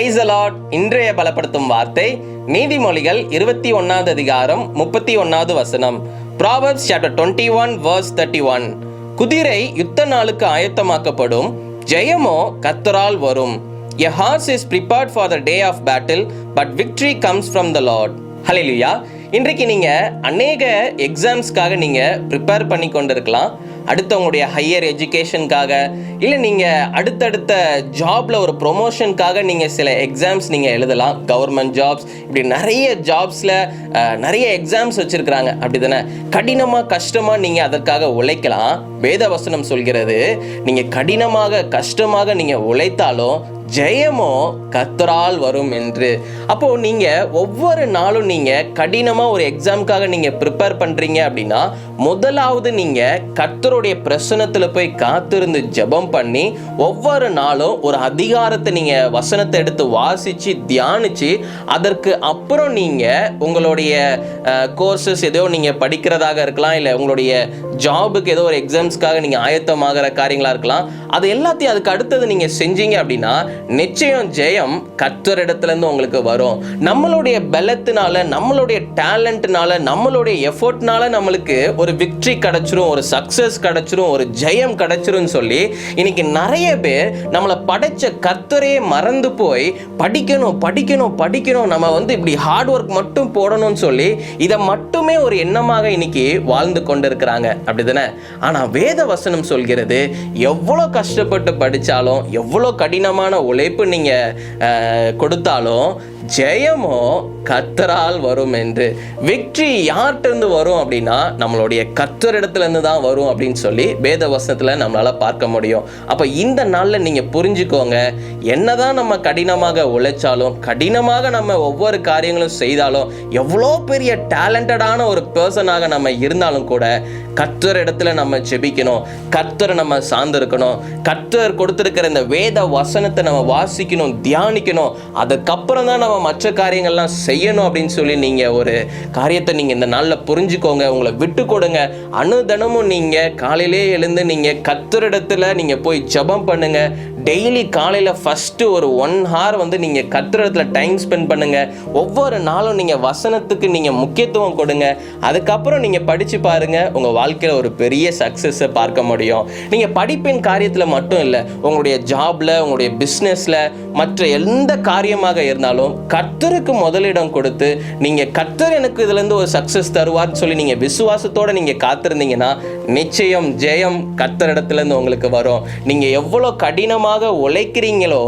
Price allot இன்றைய பலப்படுத்தும் வார்த்தை நீதிமொழிகள் இருபத்தி ஒன்னாவது அதிகாரம் முப்பத்தி ஒன்னாவது வசனம். Proverbs chapter twenty one verse thirty one குதிரை யுத்த நாளுக்கு ஆயத்தமாக்கப்படும் ஜெயமோ கத்தரால் வரும். A horse is prepared for the day of battle but victory comes from the Lord ஹalleluya இன்றைக்கு நீங்கள் அநேக எக்ஸாம்ஸ்க்காக நீங்கள் ப்ரிப்பேர் பண்ணி கொண்டிருக்கலாம் அடுத்தவங்களுடைய ஹையர் எஜுகேஷனுக்காக இல்லை நீங்கள் அடுத்தடுத்த ஜாபில் ஒரு ப்ரொமோஷனுக்காக நீங்கள் சில எக்ஸாம்ஸ் நீங்கள் எழுதலாம். கவர்மெண்ட் ஜாப்ஸ் இப்படி நிறைய ஜாப்ஸில் நிறைய எக்ஸாம்ஸ் வச்சுருக்கிறாங்க. அப்படி தானே கடினமாக கஷ்டமாக நீங்கள் அதற்காக உழைக்கலாம். வேத வசனம் சொல்கிறது நீங்கள் கடினமாக கஷ்டமாக நீங்கள் உழைத்தாலும் ஜெயமோ கத்தரால் வரும் என்று. அப்போ நீங்க ஒவ்வொரு நாளும் நீங்க கடினமா ஒரு எக்ஸாம்க்காக நீங்க ப்ரிப்பேர் பண்றீங்க அப்படின்னா முதலாவது நீங்க கர்த்தருடைய பிரசனத்துல போய் காத்திருந்து ஜெபம் பண்ணி ஒவ்வொரு நாளும் ஒரு அதிகாரத்தை நீங்க வசனத்தை எடுத்து வாசிச்சு தியானிச்சு அதற்கு அப்புறம் நீங்க உங்களுடைய கோர்சஸ் ஏதோ நீங்க படிக்கிறதாக இருக்கலாம் இல்லை உங்களுடைய ஜாபுக்கு ஏதோ ஒரு எக்ஸாம்ஸ்க்காக நீங்கள் ஆயத்தமாகிற காரியங்களாக இருக்கலாம். அது எல்லாத்தையும் அதுக்கு அடுத்தது நீங்கள் செஞ்சீங்க அப்படின்னா நிச்சயம் ஜெயம் கத்தரிடத்துல இடத்துலேருந்து உங்களுக்கு வரும். நம்மளுடைய பலத்தினால நம்மளுடைய டேலண்ட்னால நம்மளுடைய எஃபர்ட்னால நம்மளுக்கு ஒரு விக்ட்ரி கிடச்சிரும் ஒரு சக்ஸஸ் கிடச்சிரும் ஒரு ஜெயம் கிடச்சிரும்னு சொல்லி இன்னைக்கு நிறைய பேர் நம்மளை படைச்ச கத்தரையே மறந்து போய் படிக்கணும் படிக்கணும் படிக்கணும் நம்ம வந்து இப்படி ஹார்ட் ஒர்க் மட்டும் போடணும்னு சொல்லி இதை மட்டுமே ஒரு எண்ணமாக இன்னைக்கு வாழ்ந்து கொண்டு இருக்கிறாங்க அப்படி அப்படிதானே? ஆனால் வேத வசனம் சொல்கிறது எவ்வளோ கஷ்டப்பட்டு படித்தாலும் எவ்வளோ கடினமான உழைப்பு நீங்கள் கொடுத்தாலும் ஜெயமோ கத்தரால் வரும் என்று. வெற்றி யார்கிட்டருந்து வரும் அப்படின்னா நம்மளுடைய கத்தரிடத்துலேருந்து தான் வரும் அப்படின்னு சொல்லி வேத வசனத்தில் நம்மளால பார்க்க முடியும். அப்போ இந்த நாளில் நீங்கள் புரிஞ்சுக்கோங்க என்னதான் நம்ம கடினமாக உழைச்சாலும் கடினமாக நம்ம ஒவ்வொரு காரியங்களும் செய்தாலும் எவ்வளோ பெரிய டேலண்டடான ஒரு பர்சனாக நம்ம இருந்தாலும் கூட கர்த்தர் இடத்துல நம்ம ஜெபிக்கணும். கத்தரை நம்ம சார்ந்திருக்கணும். கத்தர் கொடுத்துருக்கிற இந்த வேத வசனத்தை நம்ம வாசிக்கணும் தியானிக்கணும். அதுக்கப்புறம் தான் நம்ம மற்ற காரியங்கள்லாம் செய்யணும் அப்படின்னு சொல்லி நீங்கள் ஒரு காரியத்தை நீங்கள் இந்த நாளில் புரிஞ்சுக்கோங்க. உங்களை விட்டு கொடுங்க. அனுதனமும் நீங்கள் காலையிலே எழுந்து நீங்கள் கத்தரிடத்துல நீங்கள் போய் ஜெபம் பண்ணுங்கள் டெய்லி காலையில் ஃபஸ்ட்டு ஒரு ஒன் ஹார் வந்து நீங்கள் கத்துறதுல டைம் ஸ்பெண்ட் பண்ணுங்கள் ஒவ்வொரு நாளும் நீங்கள் வசனத்துக்கு நீங்கள் முக்கியத்துவம் கொடுங்க. அதுக்கப்புறம் நீங்கள் படித்து பாருங்கள் உங்கள் வாழ்க்கையில் ஒரு பெரிய சக்ஸஸை பார்க்க முடியும். நீங்கள் படிப்பின் காரியத்தில் மட்டும் இல்லை உங்களுடைய ஜாப்ல உங்களுடைய பிஸ்னஸில் மற்ற எந்த காரியமாக இருந்தாலும் கர்த்தருக்கு முதலிடம் கொடுத்து நீங்கள் கர்த்தர் எனக்கு இதுலேருந்து ஒரு சக்ஸஸ் தருவார்னு சொல்லி நீங்கள் விசுவாசத்தோடு நீங்கள் காத்திருந்தீங்கன்னா நிச்சயம் ஜெயம் கத்தரிடத்துலேருந்து உங்களுக்கு வரும். நீங்கள் எவ்வளோ கடினமாக உழைக்கிறீங்களோ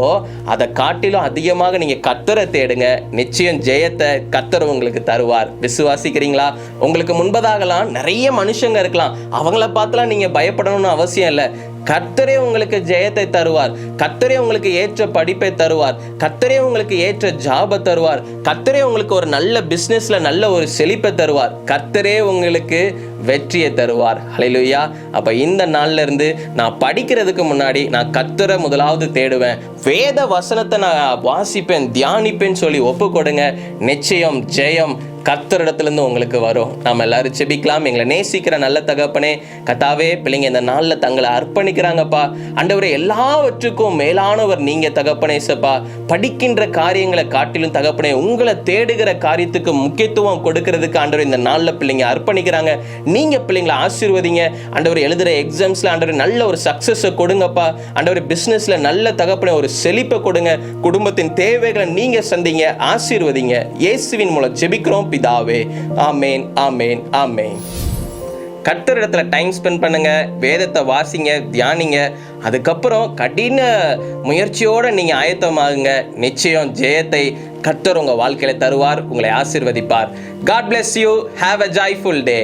அதை காட்டிலும் அதிகமாக நீங்கள் கத்தரை தேடுங்க. நிச்சயம் ஜெயத்தை கத்தர் உங்களுக்கு தருவார். விசுவாசிக்கிறீங்களா? உங்களுக்கு முன்பதாகலாம் நிறைய மனுஷங்க இருக்கலாம். அவங்கள பார்த்துலாம் நீங்கள் பயப்படணும்னு அவசியம் இல்லை. கர்த்தரே உங்களுக்கு ஜெயத்தை தருவார். கர்த்தரே உங்களுக்கு ஏற்ற படிப்பை தருவார். கர்த்தரே உங்களுக்கு ஏற்ற ஜாபை தருவார். கர்த்தரே உங்களுக்கு ஒரு நல்ல பிஸ்னஸ்ல நல்ல ஒரு செழிப்பை தருவார். கர்த்தரே உங்களுக்கு வெற்றியை தருவார். ஹalleluya அப்ப இந்த நாள்ல இருந்து நான் படிக்கிறதுக்கு முன்னாடி நான் கத்தரை முதலாவது தேடுவேன். வேத வசனத்தை நான் வாசிப்பேன் தியானிப்பேன் சொல்லி ஒப்பு கொடுங்க நிச்சயம் ஜெயம். கர்த்தரிடத்துலேருந்து உங்களுக்கு வரும். நாம் எல்லாரும் செபிக்கலாம். எங்களை நேசிக்கிற நல்ல தகப்பனே கத்தாவே பிள்ளைங்க இந்த நாளில் தங்களை அர்ப்பணிக்கிறாங்கப்பா. அண்டவர் எல்லாவற்றுக்கும் மேலானவர் நீங்கள் தகப்பனே சப்பா. படிக்கின்ற காரியங்களை காட்டிலும் தகப்பனே உங்களை தேடுகிற காரியத்துக்கு முக்கியத்துவம் கொடுக்கறதுக்கு ஆண்டவர் இந்த நாளில் பிள்ளைங்க அர்ப்பணிக்கிறாங்க. நீங்கள் பிள்ளைங்களை ஆசீர்வதிங்க. ஆண்டவர் எழுதுகிற எக்ஸாம்ஸில் ஆண்டவர் நல்ல ஒரு சக்ஸஸை கொடுங்கப்பா. ஆண்டவர் பிஸ்னஸில் நல்ல தகப்பனே ஒரு செழிப்பை கொடுங்க. குடும்பத்தின் தேவைகளை நீங்கள் சந்திங்க ஆசீர்வதிங்க. இயேசுவின் மூலம் ஜெபிக்கிறோம் பிதாவே. ஆமேன் ஆமேன் ஆமேன். கர்த்தரிடத்துல டைம் ஸ்பெண்ட் பண்ணுங்க வேதத்தை வாசிங்க தியானிங்க. அதுக்கப்புறம் கடின முயற்சியோட நீங்கள் ஆயத்தமாகுங்க. நிச்சயம் ஜெயத்தை கர்த்தர் உங்கள் வாழ்க்கையில தருவார் உங்களை ஆசீர்வதிப்பார். God bless you have a joyful day